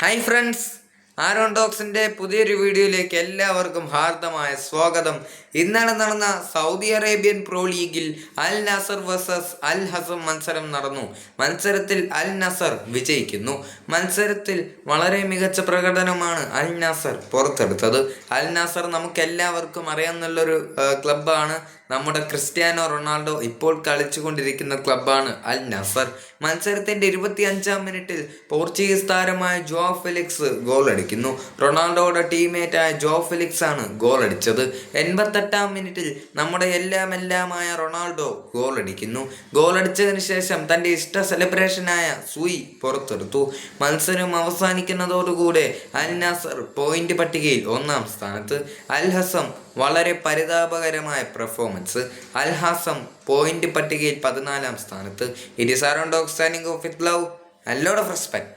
Hi friends, Aaron ഡോക്സിന്റെ പുതിയൊരു വീഡിയോയിലേക്ക് എല്ലാവർക്കും ഹാർദമായ സ്വാഗതം. ഇന്നലെ നടന്ന സൗദി അറേബ്യൻ പ്രോ ലീഗിൽ Al Nassr versus Al Hazem മത്സരം നടന്നു. മത്സരത്തിൽ അൽ നസർ വിജയിക്കുന്നു. മത്സരത്തിൽ വളരെ മികച്ച പ്രകടനമാണ് അൽ നസർ പുറത്തെടുത്തത്. അൽ നസർ നമുക്ക് എല്ലാവർക്കും അറിയാവുന്നുള്ളൊരു ക്ലബ്ബാണ്. നമ്മുടെ ക്രിസ്ത്യാനോ റൊണാൾഡോ ഇപ്പോൾ കളിച്ചുകൊണ്ടിരിക്കുന്ന ക്ലബ്ബാണ് അൽ നസർ. മത്സരത്തിന്റെ ഇരുപത്തി അഞ്ചാം മിനിറ്റിൽ പോർച്ചുഗീസ് താരമായ ജോ ഫെലിക്സ് ഗോൾ അടിക്കുന്നു റൊണാൾഡോയുടെ ടീമേറ്റായ ജോ ഫിലിക്സ് ആണ് ഗോൾ അടിച്ചത് എൺപത്തെട്ടാം മിനിറ്റിൽ നമ്മുടെ എല്ലാം എല്ലാമായ റൊണാൾഡോ ഗോൾ അടിക്കുന്നു ഗോൾ അടിച്ചതിന് ശേഷം തന്റെ ഇഷ്ട സെലിബ്രേഷനായ സൂയി പുറത്തെടുത്തു. മത്സരം അവസാനിക്കുന്നതോടുകൂടെ അൽ നാസർ പോയിന്റ് പട്ടികയിൽ ഒന്നാം സ്ഥാനത്ത്. അൽ ഹസം വളരെ പരിതാപകരമായ പെർഫോമൻസ് അൽ ഹാസം പോയിന്റ് പട്ടികയിൽ പതിനാലാം സ്ഥാനത്ത്. It is Aaron dog standing off with love allowed of respect